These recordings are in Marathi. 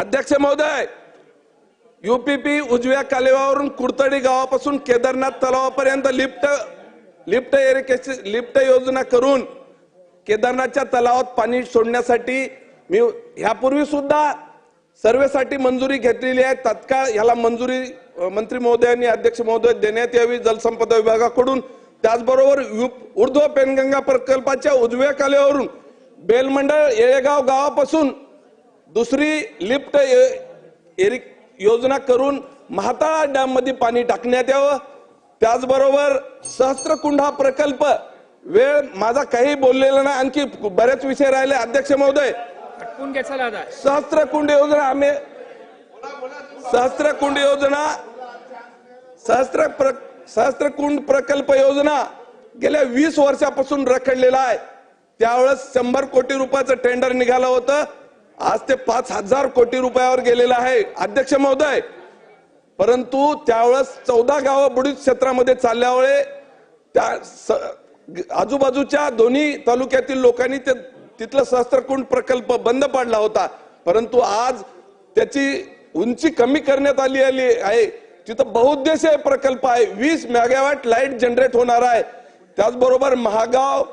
अध्यक्ष महोदय युपीपी उजव्या कालव्यावरून कुडतडी गावापासून केदारनाथ तलावापर्यंत लिफ्ट लिफ्ट एरिकेची लिफ्ट योजना करून केदारनाथच्या तलावात पाणी सोडण्यासाठी मी ह्यापूर्वी सुद्धा सर्वेसाठी मंजुरी घेतलेली आहे. तत्काळ ह्याला मंजुरी अ, मंत्री महोदयांनी अध्यक्ष महोदय देण्यात यावी जलसंपदा विभागाकडून. त्याचबरोबर ऊर्ध्व पेनगंगा प्रकल्पाच्या उजव्या कालव्यावरून बेलमंडळ येळेगाव गावापासून दुसरी लिफ्ट एरिक योजना करून महाताळा डॅममध्ये पाणी टाकण्यात यावं. त्याचबरोबर सहस्त्रकुंड हा प्रकल्प. वेळ माझा काही बोललेला नाही आणखी बरेच विषय राहिले. अध्यक्ष महोदय. सहस्त्रकुंड योजना आम्ही सहस्त्रकुंड योजना सहस्त्र प्र सहस्त्रकुंड प्रकल्प योजना गेल्या वीस वर्षापासून रखडलेला आहे. त्यावेळेस शंभर कोटी रुपयाचं टेंडर निघालं होतं. आज ते पाच हजार कोटी रुपयावर गेलेलं आहे. अध्यक्ष महोदय परंतु त्यावेळेस चौदा गावं बुडीत क्षेत्रामध्ये चालल्यामुळे त्या स- आजूबाजूच्या दोन्ही तालुक्यातील लोकांनी ते तिथलं सहस्त्रकुंड प्रकल्प बंद पाडला होता. परंतु आज त्याची उंची कमी करण्यात आली आली आहे. तिथं बहुउद्देशीय प्रकल्प आहे. वीस मेगावॅट लाइट जनरेट होणार आहे. त्याचबरोबर महागाव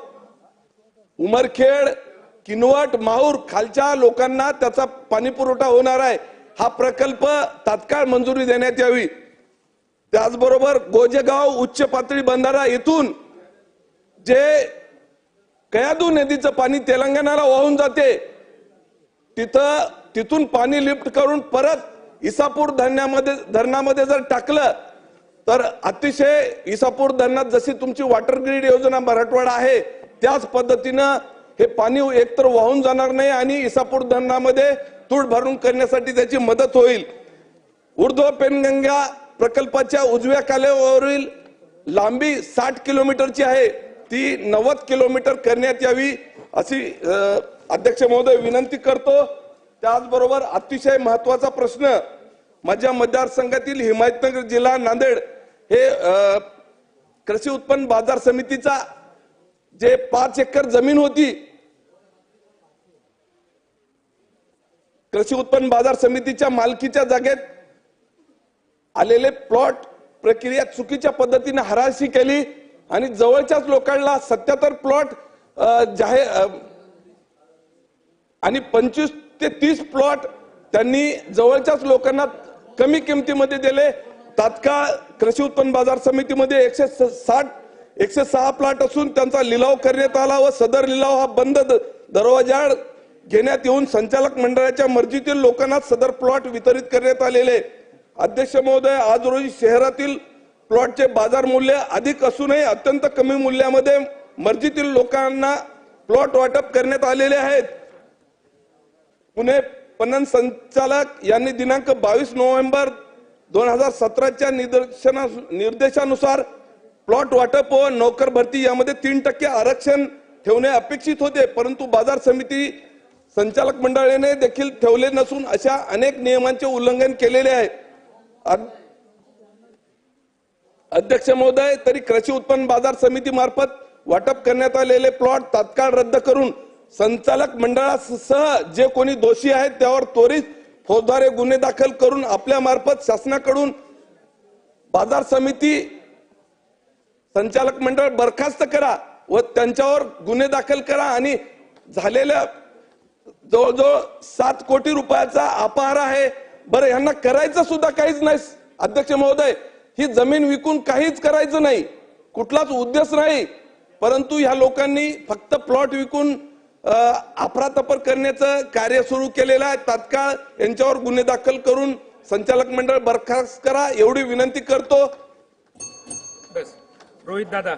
उमरखेड किनवट माहूर खालच्या लोकांना त्याचा पाणी पुरवठा होणार आहे. हा प्रकल्प तात्काळ मंजुरी देण्यात यावी. त्याचबरोबर गोजेगाव उच्च पातळी बंधारा येथून जे कयादू नदीचं पाणी तेलंगणाला वाहून जाते तिथं तिथून पाणी लिफ्ट करून परत इसापूर धरणामध्ये धरणामध्ये जर टाकलं तर अतिशय इसापूर धरणात जशी तुमची वॉटर ग्रीड योजना मराठवाडा आहे त्याच पद्धतीनं हे पाणी एकतर वाहून जाणार नाही आणि इसापूर धरणामध्ये तूड भरून करण्यासाठी त्याची मदत होईल. ऊर्ध्व पेनगंगा प्रकल्पाच्या उजव्या कालव्यावरील लांबी साठ किलोमीटरची आहे. ती नव्वद किलोमीटर करण्यात यावी अशी अध्यक्ष महोदय विनंती करतो. त्याचबरोबर अतिशय महत्त्वाचा प्रश्न माझ्या मतदारसंघातील हिमायतनगर जिल्हा नांदेड हे कृषी उत्पन्न बाजार समितीचा जे पाच एकर जमीन होती कृषी उत्पन्न बाजार समितीच्या मालकीच्या जागेत आलेले प्लॉट प्रक्रिया चुकीच्या पद्धतीने हराशी केली आणि जवळच्याच लोकांना सत्याहत्तर प्लॉट जाहीर आणि पंचवीस ते तीस प्लॉट त्यांनी जवळच्याच लोकांना कमी किमतीमध्ये दिले. तात्काळ कृषी उत्पन्न बाजार समितीमध्ये एकशे स- साठ एकशे सहा प्लॉट असून त्यांचा लिलाव करण्यात आला व सदर लिलाव हा बंद द- घेण्यात येऊन संचालक मंडळाच्या मर्जीतील लोकांना सदर प्लॉट वितरित करण्यात आलेले अध्यक्ष महोदय आज रोजी शहरातील प्लॉटचे बाजार मूल्य अधिक असूनही अत्यंत कमी मूल्यामध्ये मर्जीतील लोकांना प्लॉट वाटप करण्यात आलेले आहेत. पुणे पणन संचालक यांनी दिनांक बावीस नोव्हेंबर दोन हजार सतराच्या निदर्शना निर्देशानुसार प्लॉट वाटप व नोकर भरती यामध्ये तीन टक्के आरक्षण ठेवणे अपेक्षित होते परंतु बाजार समिती संचालक मंडळाने देखील ठेवले नसून अशा अनेक नियमांचे उल्लंघन केलेले आहे अद- अध्यक्ष महोदय तरी कृषी उत्पन्न बाजार समिती मार्फत वाटप करण्यात आलेले प्लॉट तात्काळ रद्द करून संचालक मंडळासह जे कोणी दोषी आहेत त्यावर त्वरित फौजदारे गुन्हे दाखल करून आपल्या मार्फत शासनाकडून बाजार समिती संचालक मंडळ बरखास्त करा व त्यांच्यावर गुन्हे दाखल करा आणि झालेल्या जवळजवळ सात कोटी रुपयाचा अपहार आहे. बरं यांना करायचं सुद्धा काहीच नाही. अध्यक्ष महोदय ही जमीन विकून काहीच करायचं नाही. कुठलाच उद्देश नाही. परंतु ह्या लोकांनी फक्त प्लॉट विकून अफरातफर करण्याचं कार्य सुरू केलेलं आहे. तात्काळ यांच्यावर गुन्हे दाखल करून संचालक मंडळ बरखास्त करा. एवढी विनंती करतो. रोहित दादा